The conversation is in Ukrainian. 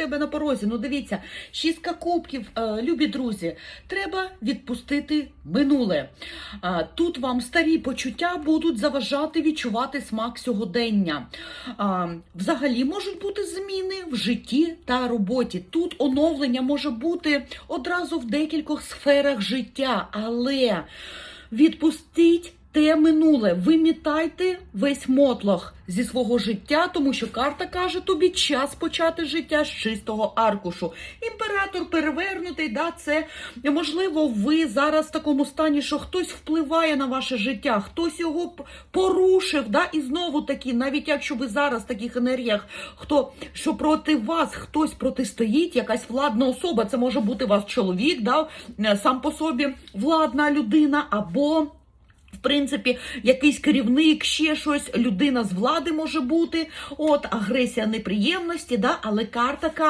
тебе на порозі. Ну дивіться, шістка кубків, е, любі друзі, треба відпустити минуле. Тут вам старі почуття будуть заважати відчувати смак сьогодення. Взагалі можуть бути зміни в житті та роботі. Тут оновлення може бути одразу в декількох сферах життя, але відпустіть. Те минуле, вимітайте весь мотлох зі свого життя, тому що карта каже тобі час почати життя з чистого аркушу. Імператор перевернутий, да, це можливо, ви зараз в такому стані, що хтось впливає на ваше життя, хтось його порушив. Да, і знову таки, навіть якщо ви зараз в таких енергіях, хто що проти вас хтось протистоїть, якась владна особа, це може бути вас чоловік, да, сам по собі владна людина або. Принципі, якийсь керівник, ще щось, людина з влади може бути, от агресія неприємності, да, але карта каже.